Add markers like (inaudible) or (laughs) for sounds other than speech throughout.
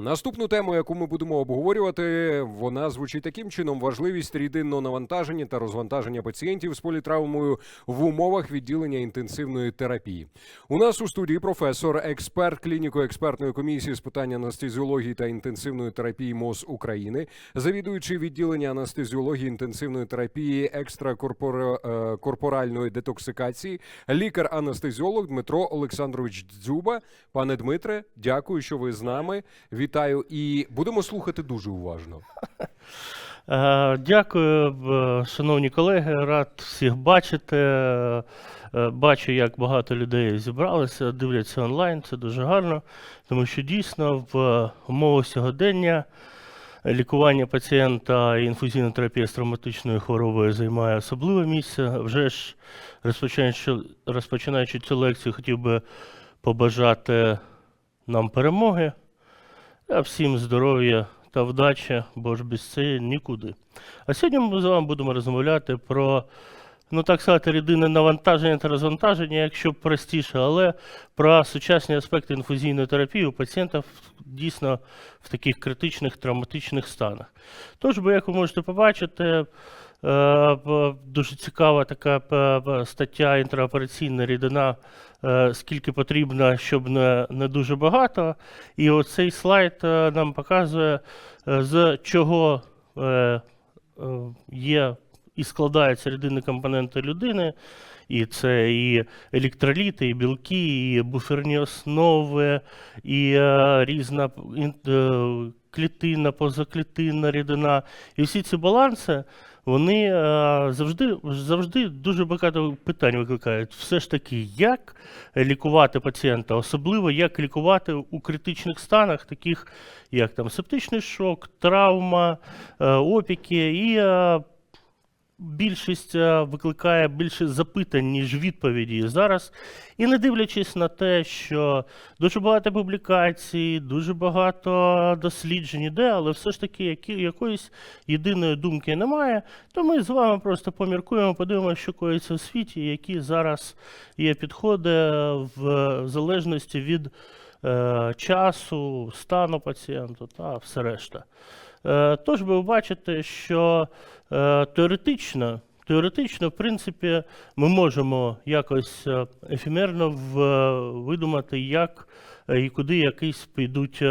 Наступну тему, яку ми будемо обговорювати, вона звучить таким чином: важливість рідинного навантаження та розвантаження пацієнтів з політравмою в умовах відділення інтенсивної терапії. У нас у студії професор, експерт клініко-експертної комісії з питань анестезіології та інтенсивної терапії МОЗ України, завідуючий відділення анестезіології інтенсивної терапії екстракорпоральної детоксикації, лікар-анестезіолог Дмитро Олександрович Дзюба. Пане Дмитре, дякую, що ви з нами. Вітаю і будемо слухати дуже уважно. Е, Дякую, е, шановні колеги. Рад всіх бачити. Е, Бачу, як багато людей зібралися, дивляться онлайн. Це дуже гарно, тому що дійсно в умовах сьогодення лікування пацієнта інфузійна терапія з травматичною хворобою займає особливе місце. Вже ж розпочинаючи, розпочинаючи цю лекцію, хотів би побажати нам перемоги, а всім здоров'я та вдачі, бо ж без це нікуди. А сьогодні ми з вами будемо розмовляти про, ну так сказати, рідинне навантаження та розвантаження, якщо простіше, але про сучасні аспекти інфузійної терапії у пацієнтів дійсно в таких критичних травматичних станах. Тож, бо, як ви можете побачити, дуже цікава така п- стаття інтраопераційна рідина, е, скільки потрібно, щоб не, не дуже багато. І оцей слайд е, нам показує, е, з чого е, е, є і складаються рідинні компоненти людини. І це і електроліти, і білки, і буферні основи, і е, різна е, клітинна, позаклітинна рідина. І всі ці баланси, вони е, завжди, завжди дуже багато питань викликають. Все ж таки, як лікувати пацієнта, особливо як лікувати у критичних станах, таких як там септичний шок, травма, е, опіки і е, більшість е, викликає більше запитань, ніж відповіді зараз. І не дивлячись на те, що дуже багато публікацій, дуже багато досліджень іде, але все ж таки які, якоїсь єдиної думки немає, то ми з вами просто поміркуємо, подивимося, що коїться в світі, які зараз є підходи в залежності від е, часу, стану пацієнта та все решта. Е, Тож ви бачите, що е, теоретично, теоретично, в принципі, ми можемо якось е, ефемерно видумати, як і куди якісь підуть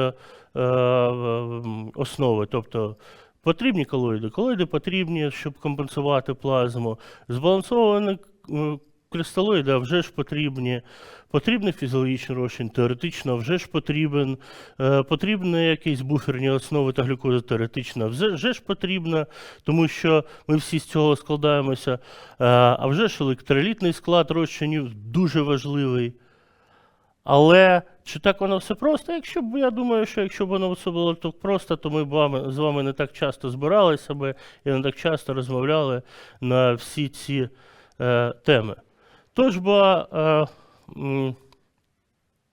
основи. Тобто потрібні колоїди. Колоїди потрібні, щоб компенсувати плазму. Збалансовані кристалоїди а вже ж потрібні. Потрібний фізіологічний розчин, теоретично вже ж потрібен. Е, потрібні якісь буферні основи та глюкоза теоретично вже, вже ж потрібно, тому що ми всі з цього складаємося. Е, а вже ж електролітний склад розчинів дуже важливий. Але чи так воно все просто? Якщо б я думаю, що якщо б воно все було так просто, то ми б з вами не так часто збиралися би і не так часто розмовляли на всі ці е, теми. Тож бо е,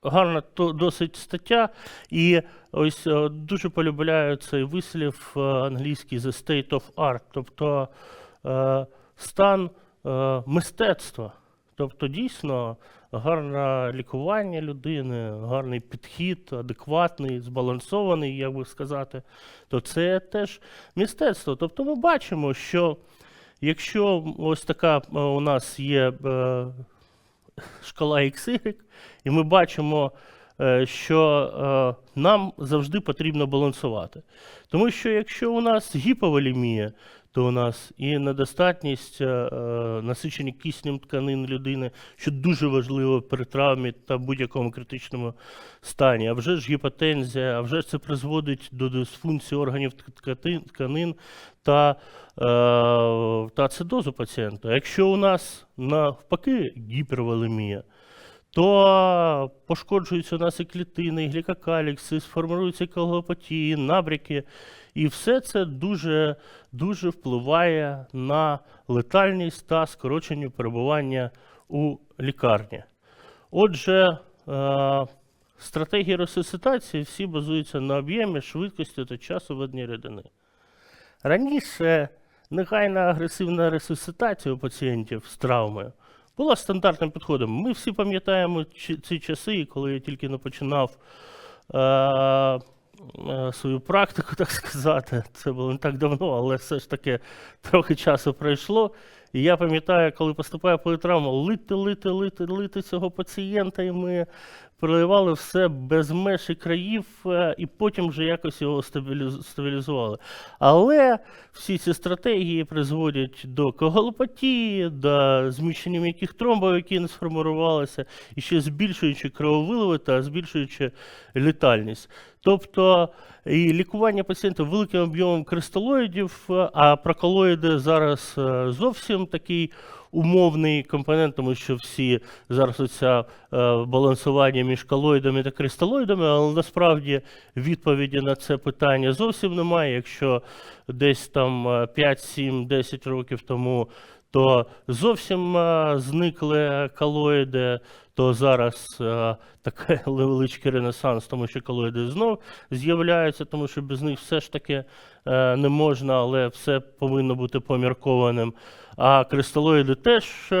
гарна то, досить стаття, і ось е, дуже полюбляю цей вислів е, англійський The State of Art, тобто е, стан е, мистецтва. Тобто, дійсно, гарне лікування людини, гарний підхід, адекватний, збалансований, як би сказати, то це теж мистецтво. Тобто ми бачимо, що якщо ось така е, у нас є е, шкала XY, і ми бачимо, е, що нам завжди потрібно балансувати. Тому що якщо у нас гіповолемія, то у нас і недостатність е, е, насичення киснем тканин людини, що дуже важливо при травмі та будь-якому критичному стані. А вже ж гіпотензія, а вже ж це призводить до дисфункції органів тканин та, е, та ацидозу пацієнта. Якщо у нас навпаки гіперволемія, то пошкоджуються у нас і клітини, і глікокалікси, сформуються коагулопатії, набряки. І все це дуже, дуже впливає на летальність та скорочення перебування у лікарні. Отже, е, стратегії ресуситації всі базуються на об'ємі, швидкості та часу ведення рідини. Раніше негайна агресивна ресуситація у пацієнтів з травмою була стандартним підходом. Ми всі пам'ятаємо ці часи, коли я тільки не починав е, свою практику, (laughs) так сказати. Це було не так давно, але все ж таки трохи часу пройшло. І я пам'ятаю, коли поступає політравма, лити, лити, лити, лити цього пацієнта, і ми переливали все без меж і країв, е, і потім вже якось його стабілізували. Але всі ці стратегії призводять до коголопатії, до зміщення м'яких тромбів, які не сформувалися, і ще збільшуючи крововиливи та збільшуючи літальність. Тобто і лікування пацієнтів великим об'ємом кристалоїдів, а проколоїди зараз е, зовсім такий умовний компонент, тому що всі зараз оця е, балансування між колоїдами та кристалоїдами, але насправді відповіді на це питання зовсім немає. Якщо десь там е, 5, 7, 10 років тому то зовсім е, зникли колоїди, то зараз е, такий (laughs) невеличкий ренесанс, тому що колоїди знов з'являються, тому що без них все ж таки е, не можна, але все повинно бути поміркованим. А кристалоїди теж е,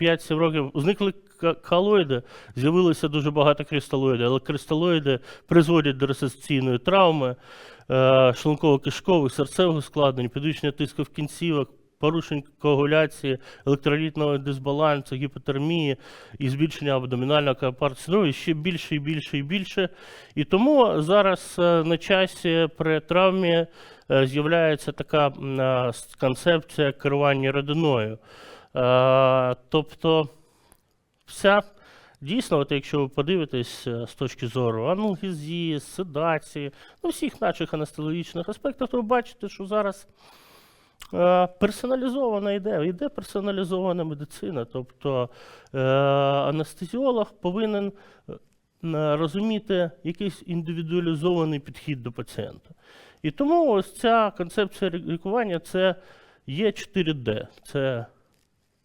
5-7 років зникли к- колоїди, з'явилося дуже багато кристалоїдів, але кристалоїди призводять до ресесційної травми, е, шлунково-кишкових, серцевих ускладнень, підвищення тиску в кінцівок, порушень коагуляції, електролітного дисбалансу, гіпотермії і збільшення абдомінального капарцину ще більше і більше і більше. І тому зараз е, на часі при травмі е, з'являється така е, концепція керування родиною. Тобто вся дійсно, от якщо ви подивитесь з точки зору аналгезії, седації, ну, всіх наших анестезіологічних аспектів, то ви бачите, що зараз персоналізована йде, йде персоналізована медицина. Тобто е, анестезіолог повинен е, розуміти якийсь індивідуалізований підхід до пацієнта. І тому ось ця концепція лікування це є 4D. Це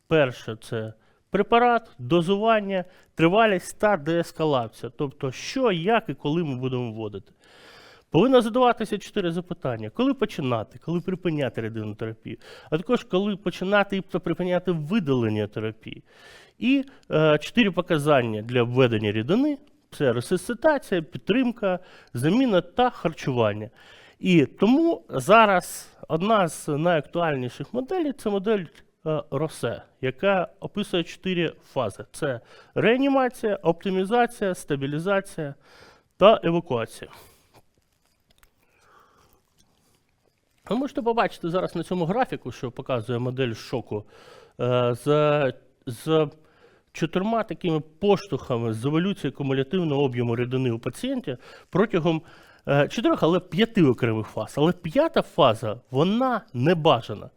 перше це препарат, дозування, тривалість та деескалація. Тобто, що, як і коли ми будемо вводити. Повинно задаватися чотири запитання: коли починати, коли припиняти рідинну терапію, а також коли починати та припиняти видалення терапії. І е, чотири показання для введення рідини це ресусцитація, підтримка, заміна та харчування. І тому зараз одна з найактуальніших моделей це модель Росе, яка описує чотири фази: це реанімація, оптимізація, стабілізація та евакуація. Ви можете побачити зараз на цьому графіку, що показує модель шоку, е, з, з чотирма такими поштовхами з еволюцією кумулятивного об'єму рідини у пацієнті протягом е, чотирьох, але п'яти окремих фаз. Але п'ята фаза вона не бажана.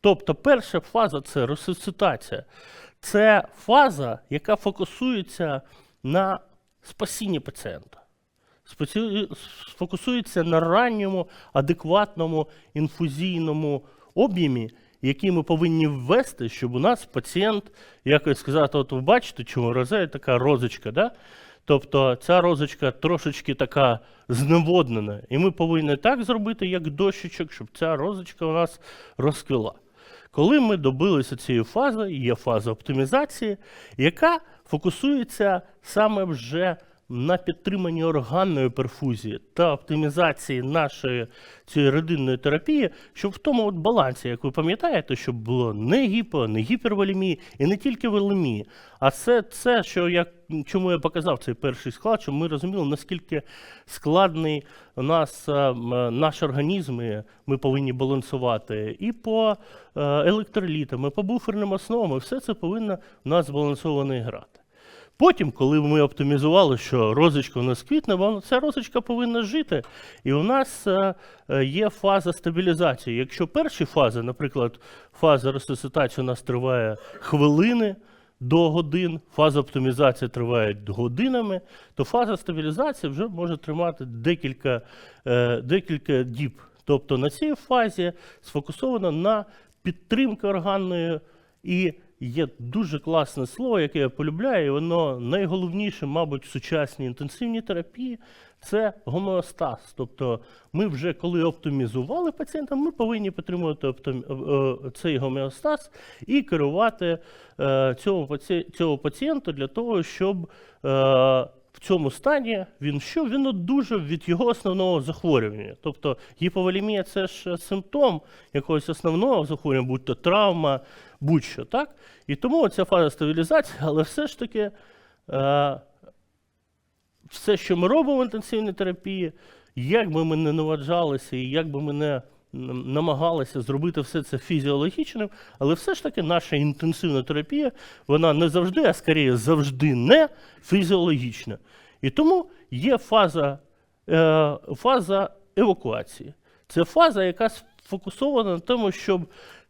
Тобто, перша фаза це ресусцитація. Це фаза, яка фокусується на спасінні пацієнта сфокусується на ранньому, адекватному інфузійному об'ємі, який ми повинні ввести, щоб у нас пацієнт, якось сказати, от ви бачите, чому розе така розочка, да? Тобто ця розочка трошечки така зневоднена. І ми повинні так зробити, як дощечок, щоб ця розочка у нас розквіла. Коли ми добилися цієї фази, є фаза оптимізації, яка фокусується саме вже на підтриманні органної перфузії та оптимізації нашої цієї родинної терапії, щоб в тому от балансі, як ви пам'ятаєте, щоб було не гіпо, не гіперволемії і не тільки волемії. А це, це що я, чому я показав цей перший склад, щоб ми розуміли, наскільки складний у нас е, наш організм, і ми повинні балансувати і по е, електролітам, і по буферним основам, і все це повинно у нас збалансовано грати. Потім, коли ми оптимізували, що розочка у нас квітне, вона- ця розочка повинна жити. І у нас е, е, є фаза стабілізації. Якщо перші фази, наприклад, фаза ресусцитації у нас триває хвилини до годин, фаза оптимізації триває годинами, то фаза стабілізації вже може тримати декілька, е, декілька діб. Тобто на цій фазі сфокусовано на підтримці органної і є дуже класне слово, яке я полюбляю, і воно найголовніше, мабуть, в сучасній інтенсивній терапії це гомеостаз. Тобто ми вже коли оптимізували пацієнта, ми повинні підтримувати оптим- е, е, цей гомеостаз і керувати е, цього, паці- цього пацієнта для того, щоб в цьому стані він що? Він одужав від його основного захворювання. Тобто гіповолемія це ж симптом якогось основного захворювання, будь то травма, будь-що, так? І тому ця фаза стабілізації, але все ж таки. Е, все, що ми робимо в інтенсивній терапії, як би ми не наваджалися і як би ми не намагалися зробити все це фізіологічним, але все ж таки наша інтенсивна терапія, вона не завжди, а скоріше завжди не фізіологічна. І тому є фаза, е, фаза евакуації. Це фаза, яка сфокусована на тому, щоб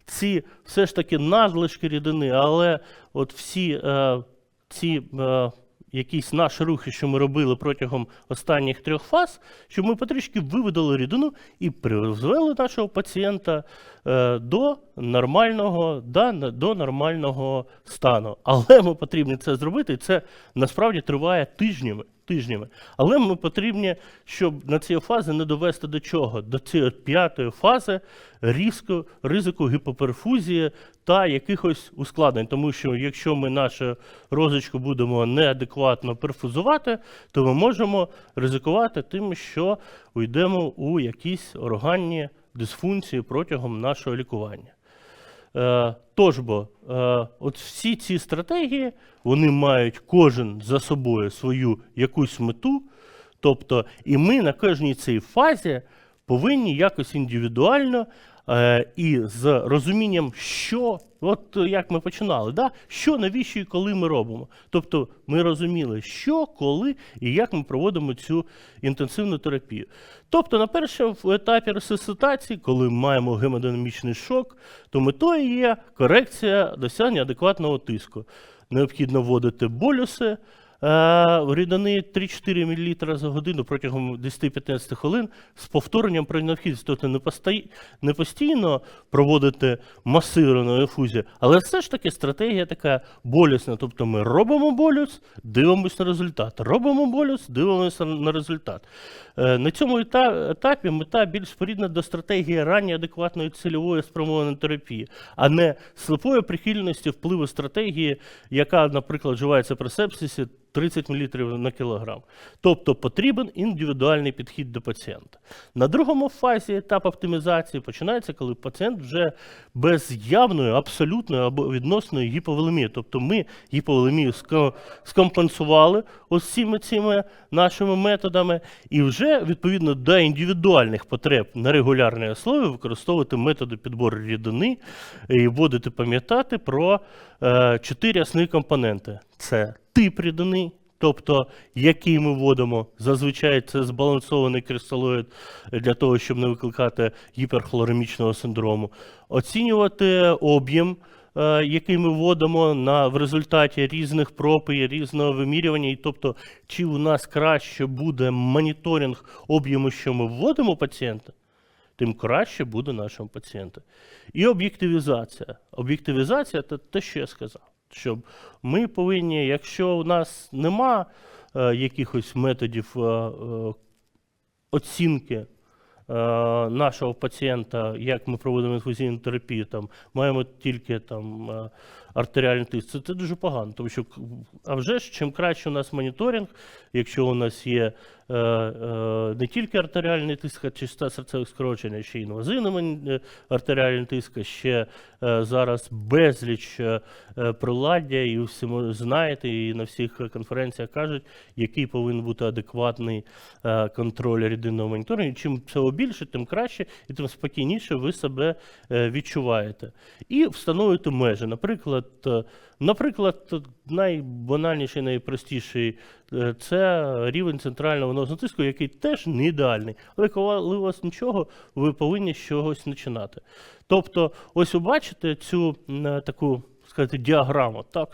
ці все ж таки надлишки рідини, але от всі е, ці е, якісь наші рухи, що ми робили протягом останніх трьох фаз, щоб ми потрішки виведали рідину і призвели нашого пацієнта е, до нормального, да, до нормального стану. Але (laughs) ми потрібні це зробити, і це насправді триває тижнями. Тижнями. Але ми потрібні, щоб на ці фази не довести до чого? До цієї п'ятої фази різко, ризику гіпоперфузії та якихось ускладнень. Тому що якщо ми нашу розочку будемо неадекватно перфузувати, то ми можемо ризикувати тим, що уйдемо у якісь органні дисфункції протягом нашого лікування. Е, Тож бо, е, от всі ці стратегії вони мають кожен за собою свою якусь мету. Тобто, і ми на кожній цій фазі повинні якось індивідуально і з розумінням, що, от е, як ми починали, да? що, навіщо і коли ми робимо. Тобто ми розуміли, що, коли і як ми проводимо цю інтенсивну терапію. Тобто, на першому етапі ресуситації, коли ми маємо гемодинамічний шок, то метою є корекція досягнення адекватного тиску. Необхідно вводити болюси. Е, рідини 3-4 мл за годину протягом 10-15 хвилин з повторенням при необхідності. Тобто не, постій, не постійно проводити масировану ефузію, але все ж таки стратегія така болісна. Тобто ми робимо болюс, дивимося на результат. Робимо болюс, дивимося на результат. Е, На цьому етапі мета більш спорідна до стратегії ранньої адекватної цільової спрямованої терапії, а не слепої прихильності впливу стратегії, яка, наприклад, вживається при сепсисі 30 мл на кілограм. Тобто потрібен індивідуальний підхід до пацієнта. На другому фазі етап оптимізації починається, коли пацієнт вже без явної, абсолютної або відносної гіповолемії. Тобто ми гіповолемію скомпенсували цими цими нашими методами, і вже відповідно до індивідуальних потреб на регулярній основі використовувати методи підбору рідини і будете пам'ятати про е, чотири основні компоненти: це тип рідини. Тобто, який ми вводимо, зазвичай це збалансований кристалоїд для того, щоб не викликати гіперхлоремічного синдрому. Оцінювати об'єм, е, який ми вводимо на, в результаті різних проб і різного вимірювання. І тобто, чи у нас краще буде моніторинг об'єму, що ми вводимо пацієнта, тим краще буде нашому пацієнту. І об'єктивізація. Об'єктивізація це те, що я сказав. Щоб ми повинні, якщо у нас нема е, якихось методів е, е, оцінки е, нашого пацієнта, як ми проводимо інфузійну терапію, там, маємо тільки там, е, артеріальний тиск, це, це дуже погано. Тому що, а вже ж, чим краще у нас моніторинг, якщо у нас є не тільки артеріальний тиск, а частота серцевих скорочень, а ще мон- е, артеріальний тиск, ще е, зараз безліч е, е, приладдя, і всі знаєте, і на всіх конференціях кажуть, який повинен бути адекватний е, контроль рідинного моніторингу. Чим цього більше, тим краще, і тим спокійніше ви себе е, відчуваєте. І встановити межі. Наприклад, е, наприклад, найбанальніший, найпростіший е, це рівень центрального венозного тиску, який теж не ідеальний. Але коли у вас нічого, ви повинні з чогось починати. Тобто, ось ви бачите цю е, таку сказати, діаграму. Так?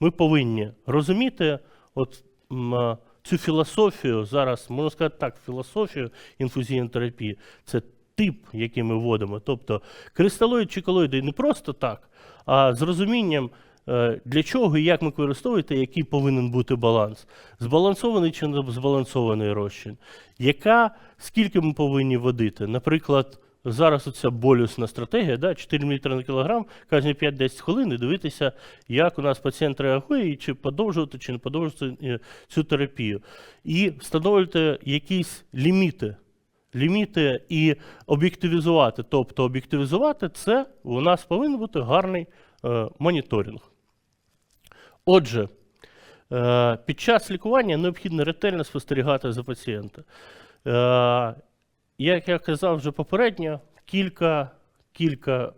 Ми повинні розуміти от, е, цю філософію зараз, можна сказати так, філософію інфузійної терапії. Це тип, який ми вводимо. Тобто кристалоїд чи колоїди не просто так, а з розумінням, для чого і як ми використовуєте, який повинен бути баланс. Збалансований чи не збалансований розчин. Яка, скільки ми повинні водити? Наприклад, зараз оця болісна стратегія, да, 4 мл на кілограм кожні 5-10 хвилин і дивитися, як у нас пацієнт реагує, і чи подовжувати, чи не подовжувати е, цю терапію. І встановлювати якісь ліміти. Ліміти і об'єктивізувати. Тобто об'єктивізувати це у нас повинен бути гарний е, моніторинг. Отже, е, під час лікування необхідно ретельно спостерігати за пацієнтом. Е, як я казав вже попередньо, кілька, кілька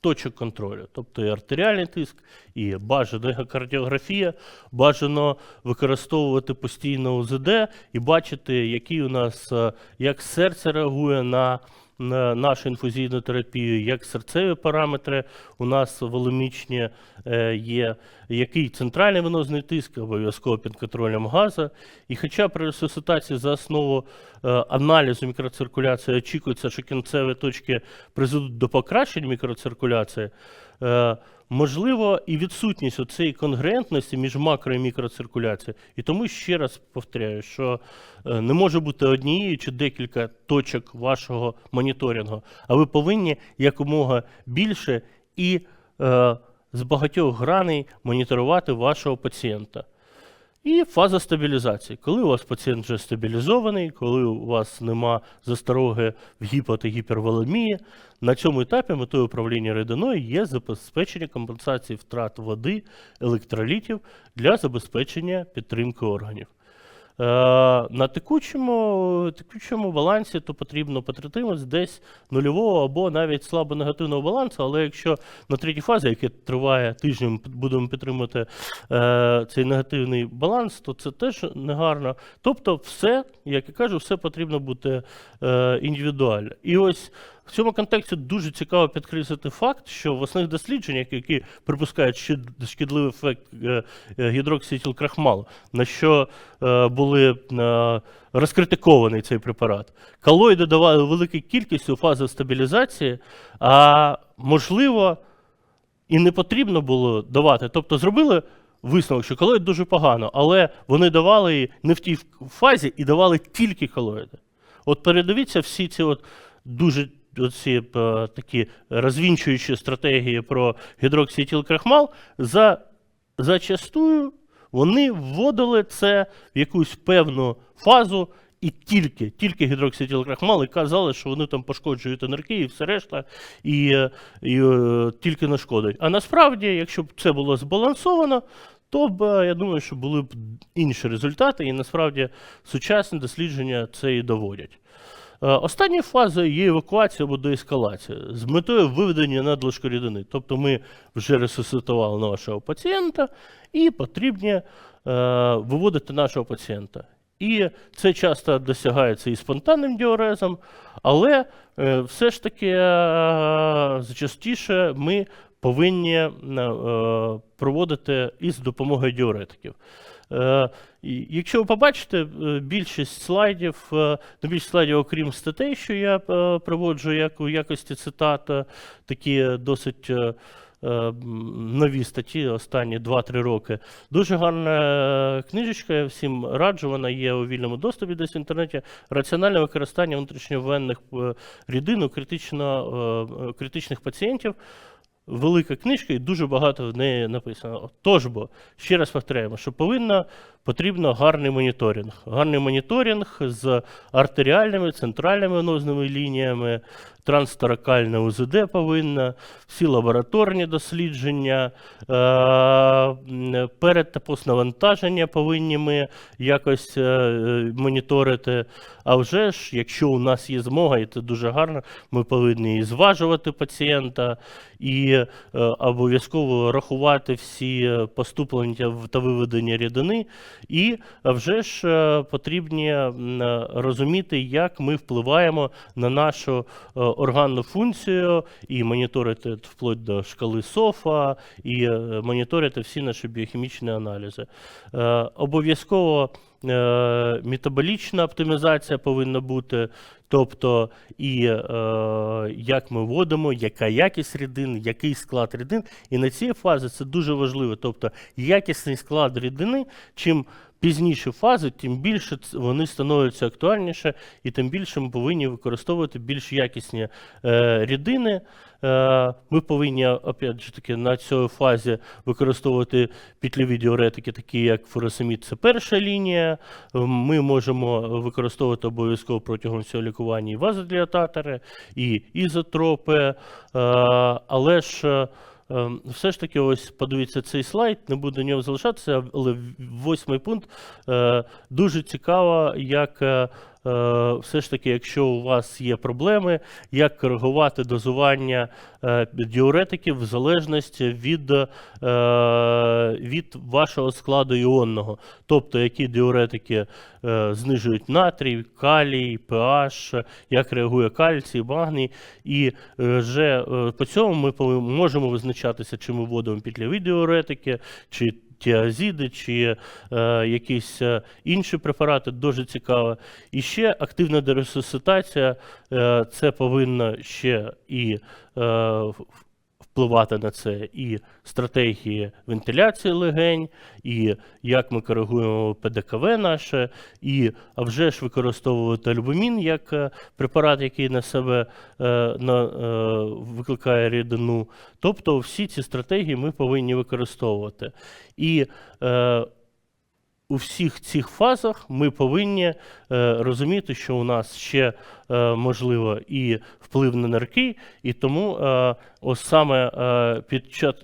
точок контролю, тобто і артеріальний тиск, і бажано кардіографія, бажано використовувати постійно УЗД і бачити, який у нас е, як серце реагує на нашу інфузійну терапію, як серцеві параметри у нас волемічні е, є, який центральний венозний тиск, обов'язково під контролем газу. І хоча при ресуситації за основу е, аналізу мікроциркуляції очікується, що кінцеві точки призведуть до покращення мікроциркуляції, е, можливо і відсутність цієї конгруентності між макро і мікроциркуляцією. І тому ще раз повторяю, що е, не може бути однієї чи декілька точок вашого моніторингу, а ви повинні якомога більше і е, з багатьох граней моніторувати вашого пацієнта. І фаза стабілізації. Коли у вас пацієнт вже стабілізований, коли у вас нема застороги в гіпо та гіперволемії, на цьому етапі метою управління рідиною є забезпечення компенсації втрат води, електролітів для забезпечення підтримки органів. Е, на текучому, текучому балансі то потрібно потратимось десь нульового або навіть слабо негативного балансу, але якщо на третій фазі, яка триває тижнем, будемо підтримувати е, цей негативний баланс, то це теж негарно. Тобто, все, як я кажу, все потрібно бути е, індивідуально. І ось в цьому контексті дуже цікаво підкреслити факт, що в основних дослідженнях, які припускають шкідливий ефект е, е, гідроксиетилкрахмалу, на що е, були розкритикований цей препарат, калоїди давали велику кількість у фазі стабілізації, а можливо, і не потрібно було давати. Тобто зробили висновок, що колоїд дуже погано, але вони давали її не в тій фазі і давали тільки колоїди. От передивіться всі ці от дуже оці, е, такі розвінчуючі стратегії про гідроксиетилкрахмал, за, зачастую вони вводили це в якусь певну фазу і тільки, тільки гідроксиетилкрахмал, і казали, що вони там пошкоджують енергії і все решта, і, е, і, е, тільки нашкодять. А насправді, якщо б це було збалансовано, то б, я думаю, що були б інші результати, і насправді сучасні дослідження це і доводять. Е, Останньою фазою є евакуація або деескалація з метою виведення надлишку рідини. Тобто ми вже ресуситували нашого пацієнта і потрібно е, виводити нашого пацієнта. І це часто досягається і спонтанним діурезом, але е, все ж таки частіше ми повинні проводити із допомогою діуретиків. Е, Якщо ви побачите е, більшість слайдів, е, на більшість слайдів, окрім статей, що я проводжу як у якості цитат, такі досить нові статті, останні 2-3 роки. Дуже гарна книжечка, я всім раджу, вона є у вільному доступі десь в інтернеті. Раціональне використання внутрішньовенних рідин у критично, критичних пацієнтів. Велика книжка і дуже багато в неї написано. Тож бо, ще раз повторяємо, що повинна потрібно гарний моніторинг. Гарний моніторинг з артеріальними, центральними нозними лініями, трансторакальне УЗД повинно, всі лабораторні дослідження, е, перед та постнавантаження повинні ми якось е, моніторити. А вже ж, якщо у нас є змога, і це дуже гарно, ми повинні і зважувати пацієнта, і е, обов'язково рахувати всі поступлення та виведення рідини. І вже ж потрібні е, розуміти, як ми впливаємо на нашу органну функцію і моніторити вплоть до шкали СОФА, і е, моніторити всі наші біохімічні аналізи. Е, Обов'язково е, метаболічна оптимізація повинна бути, тобто і е, як ми вводимо, яка якість рідин, який склад рідин. І на цій фазі це дуже важливо. Тобто якісний склад рідини, чим пізніші фази, тим більше вони становляться актуальніше, і тим більше ми повинні використовувати більш якісні е, рідини. Е, ми повинні, опять же таки, на цій фазі використовувати петлеві діуретики, такі як фуросемід, це перша лінія. Е, Ми можемо використовувати обов'язково протягом всього лікування і вазодилататори, і ізотропи, е, але ж. Е, Е, Все ж таки, ось подивіться цей слайд, не буду нього залишатися, але восьмий пункт е, дуже цікаво, як е, все ж таки, якщо у вас є проблеми, як коригувати дозування е, діуретиків в залежності від, е, від вашого складу іонного. Тобто, які діуретики е, знижують натрій, калій, pH, як реагує кальцій, магній. І е, вже е, по цьому ми можемо визначатися, чи ми вводимо петляві діуретики, чи тіазіди, чи е, якісь е, інші препарати, дуже цікаво. І ще активна дересуситація, е, це повинно ще і е, впливати на це і стратегії вентиляції легень, і як ми коригуємо ПДКВ наше, і а вже ж використовувати альбумін як е, препарат, який на себе е, на, е, викликає рідину. Тобто всі ці стратегії ми повинні використовувати. І у всіх цих фазах ми повинні е, розуміти, що у нас ще е, можливо і вплив на нирки, і тому е, ось саме під, час,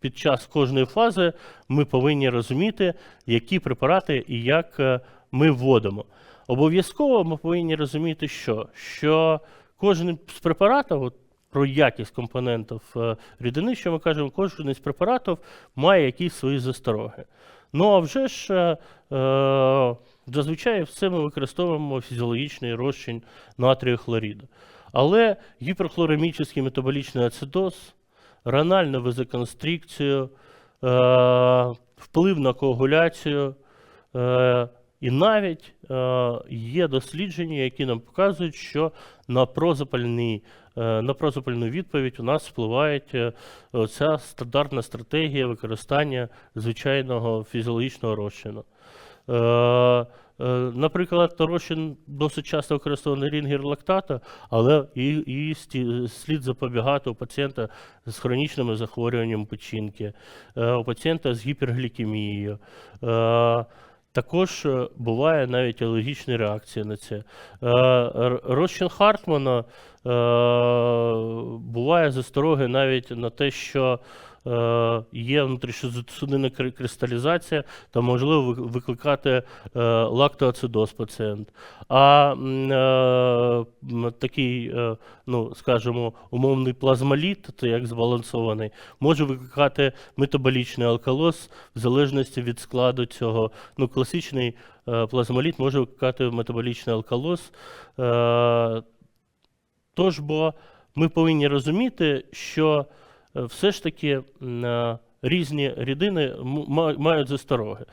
під час кожної фази ми повинні розуміти, які препарати і як ми вводимо. Обов'язково ми повинні розуміти, що, що кожен з препаратів, про якість компонентів рідини, що ми кажемо, кожен із препаратів має якісь свої застороги. Ну а вже ж е, е, зазвичай все ми використовуємо фізіологічний розчин натрію хлоріду. Але гіперхлоремічний метаболічний ацидоз, ранальну вазоконстрикцію, е, вплив на коагуляцію, е, і навіть е, є дослідження, які нам показують, що на прозапальний е, на прозапальну відповідь у нас впливає е, ця стандартна стратегія використання звичайного фізіологічного розчину. Е, е, Наприклад, розчин досить часто використовуваний рінгер лактата, але і слід запобігати у пацієнта з хронічними захворюваннями печінки, е, у пацієнта з гіперглікемією. Також е, буває навіть алергічні реакції на це. Е, Розчин Хартмана е, буває застороги навіть на те, що є внутрішньосудинна кри- кристалізація, та можливо викликати е, лактоацидоз пацієнт. А е, такий, е, ну, скажімо, умовний плазмоліт, то як збалансований, може викликати метаболічний алкалоз в залежності від складу цього. Ну, класичний е, плазмоліт може викликати метаболічний алкалоз. Е, Тож, бо ми повинні розуміти, що е, все ж таки е, різні рідини мають застороги.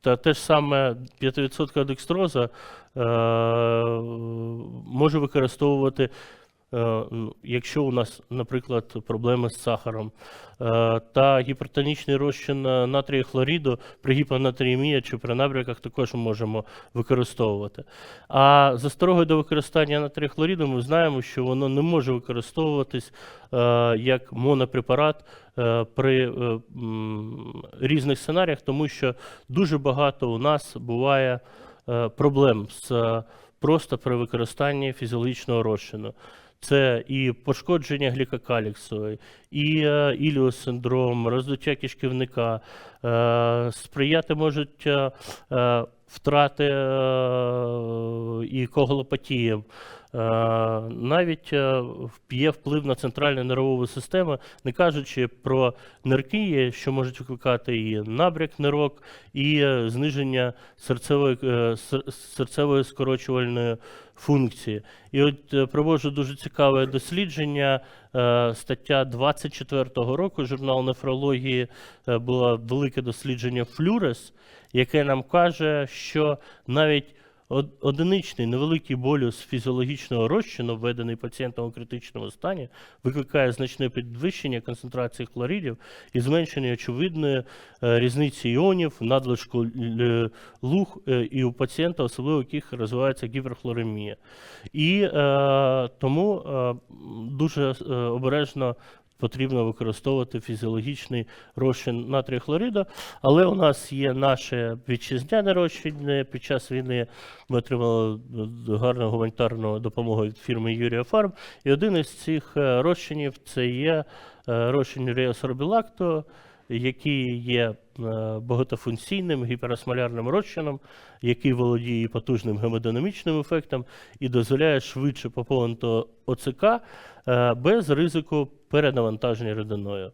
Та те ж саме 5% декстроза е, може використовувати, якщо у нас, наприклад, проблеми з сахаром, е, та гіпертонічний розчин е, натрію хлоріду при гіпонатріємії чи при набряках також ми можемо використовувати. А засторогою до використання натрію хлоріду ми знаємо, що воно не може використовуватись е, як монопрепарат е, при е, різних сценаріях, тому що дуже багато у нас буває е, проблем з е, просто при використанні фізіологічного розчину. Це і пошкодження глікокаліксу, і е, іліосиндром, роздуття кишківника, е, сприяти можуть е, втрати і коголопатіям. Е, навіть е, є вплив на центральну нервову систему, не кажучи про нирки, що можуть викликати і набряк нирок, і е, зниження серцевої, серцевої скорочувальної функції. І от проводжу дуже цікаве дослідження. Стаття 24-го року, журнал нефрології, було велике дослідження Флюрес, яке нам каже, що навіть одиничний невеликий болюс фізіологічного розчину, введений пацієнтом у критичному стані, викликає значне підвищення концентрації хлоридів і зменшення очевидної е, різниці іонів, надлишку л- луг е, і у пацієнта, особливо у яких розвивається гіперхлоремія. І е, тому е, дуже е, обережно потрібно використовувати фізіологічний розчин натрію хлорида. Але у нас є наше вітчизняне розчинне. Під час війни ми отримали е, гарну гуманітарну допомогу від фірми Юрія Фарм. І один із цих е, розчинів це є е, розчин реосорбілакту, який є е, багатофункційним гіперосмолярним розчином, який володіє потужним гемодинамічним ефектом і дозволяє швидше поповнити ОЦК е, без ризику перенавантаження рідиною.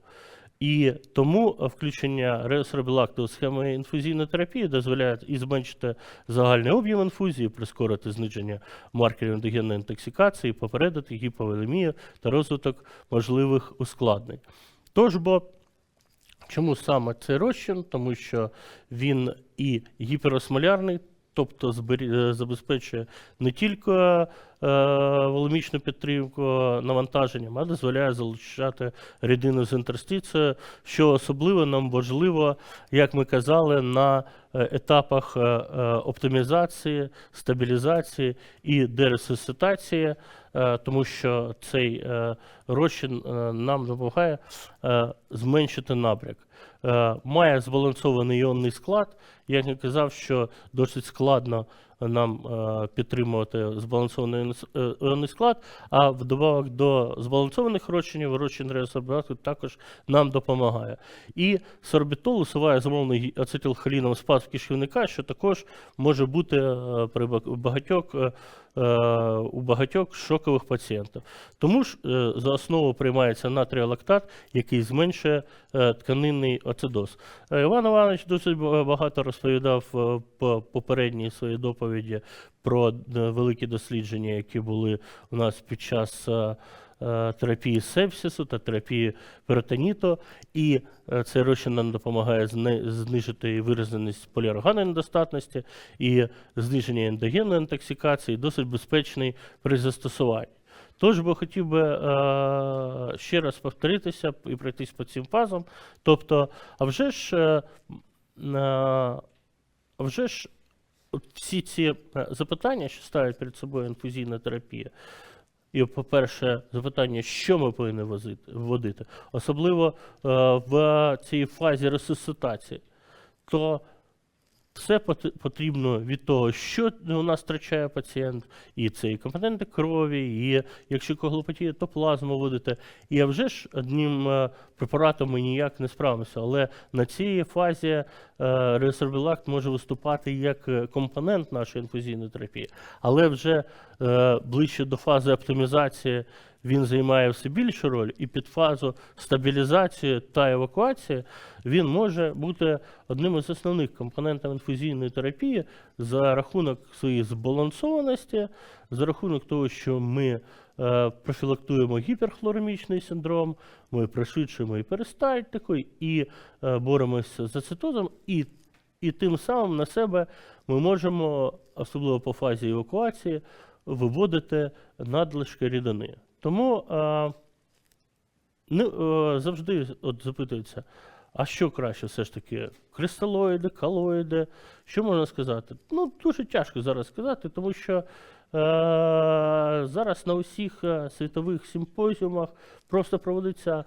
І тому включення реосорбілакту у схеми інфузійної терапії дозволяє і зменшити загальний об'єм інфузії, прискорити зниження маркерів ендогенної інтоксикації, попередити гіповолемію та розвиток можливих ускладнень. Тож бо Чому саме цей розчин? Тому що він і гіперосмолярний, тобто е, забезпечує не тільки е, волемічну підтримку навантаженням, а дозволяє залучати рідину з інтерстицією, що особливо нам важливо, як ми казали, на е, етапах е, оптимізації, стабілізації і дересуситації, е, тому що цей е, розчин е, нам допомагає е, зменшити набряк. Має збалансований іонний склад. Я казав, що досить складно нам е, підтримувати збалансований іонний е, склад, а вдобавок до збалансованих розчинів, розчин реосорбату також нам допомагає. І сорбітол усуває замовний гі- ацетилхоліном спад кишківника, що також може бути е, при багатьох, е, е, у багатьох шокових пацієнтів. Тому ж е, за основу приймається натріолактат, який зменшує е, тканинний ацидоз. Е, Іван Іванович досить ба- багато розповідав е, по попередній своїй доповіді про е, великі дослідження, які були у нас під час. е, Терапії сепсису та терапії перитоніту, і цей розчин нам допомагає знижити вираженість поліорганної недостатності і зниження ендогенної інтоксикації, досить безпечний при застосуванні. Тож би хотів би е, ще раз повторитися і пройтись по цим фазам. Тобто, а вже ж, вже ж всі ці е, запитання, що ставить перед собою інфузійна терапія, і, по-перше, запитання, що ми повинні возити, вводити, особливо е, в цій фазі ресуситації, то все пот- потрібно від того, що у нас втрачає пацієнт, і це і компоненти крові, і якщо коглопатія, то плазму вводити. І а вже ж одним е, препаратом ми ніяк не справимося. Але на цій фазі е, ресорбілакт може виступати як е, компонент нашої інфузійної терапії, але вже ближче до фази оптимізації він займає все більшу роль, і під фазу стабілізації та евакуації він може бути одним із основних компонентів інфузійної терапії за рахунок своєї збалансованості, за рахунок того, що ми е, профілактуємо гіперхлоремічний синдром, ми пришвидшуємо і перистальтику, і боремося з ацетозом, і, і тим самим на себе ми можемо, особливо по фазі евакуації, виводити надлишки рідини. Тому е, не, е, завжди от запитуються, а що краще все ж таки? Кристалоїди, калоїди? Що можна сказати? Ну, дуже тяжко зараз сказати, тому що зараз на усіх е, світових симпозіумах просто проводиться е,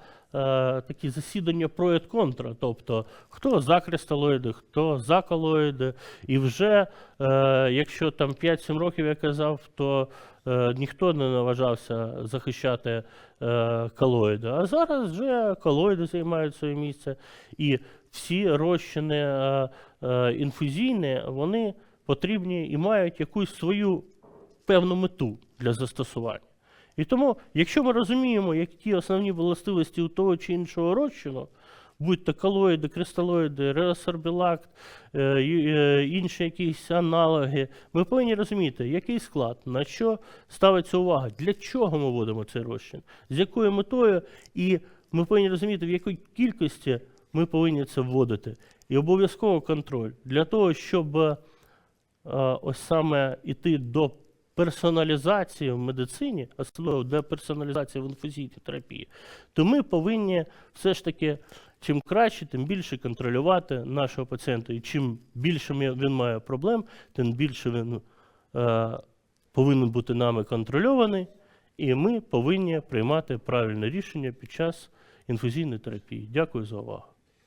такі засідання про і контра. Тобто, хто за кристалоїди, хто за калоїди. І вже, е, якщо там 5-7 років я казав, то е, ніхто не наважався захищати е, калоїди. А зараз вже калоїди займають своє місце. І всі розчини е, е, інфузійні, вони потрібні і мають якусь свою певну мету для застосування. І тому, якщо ми розуміємо, які основні властивості у того чи іншого розчину, будь то калоїди, кристалоїди, реосорбілакт, е, е, інші якісь аналоги, ми повинні розуміти, який склад, на що ставиться увага, для чого ми вводимо цей розчин, з якою метою, і ми повинні розуміти, в якій кількості ми повинні це вводити. І обов'язково контроль для того, щоб е, ось саме іти до персоналізації в медицині, особливо до персоналізації в інфузійній терапії, то ми повинні все ж таки чим краще, тим більше контролювати нашого пацієнта. І чим більше він має проблем, тим більше він е, повинен бути нами контрольований, і ми повинні приймати правильне рішення під час інфузійної терапії. Дякую за увагу.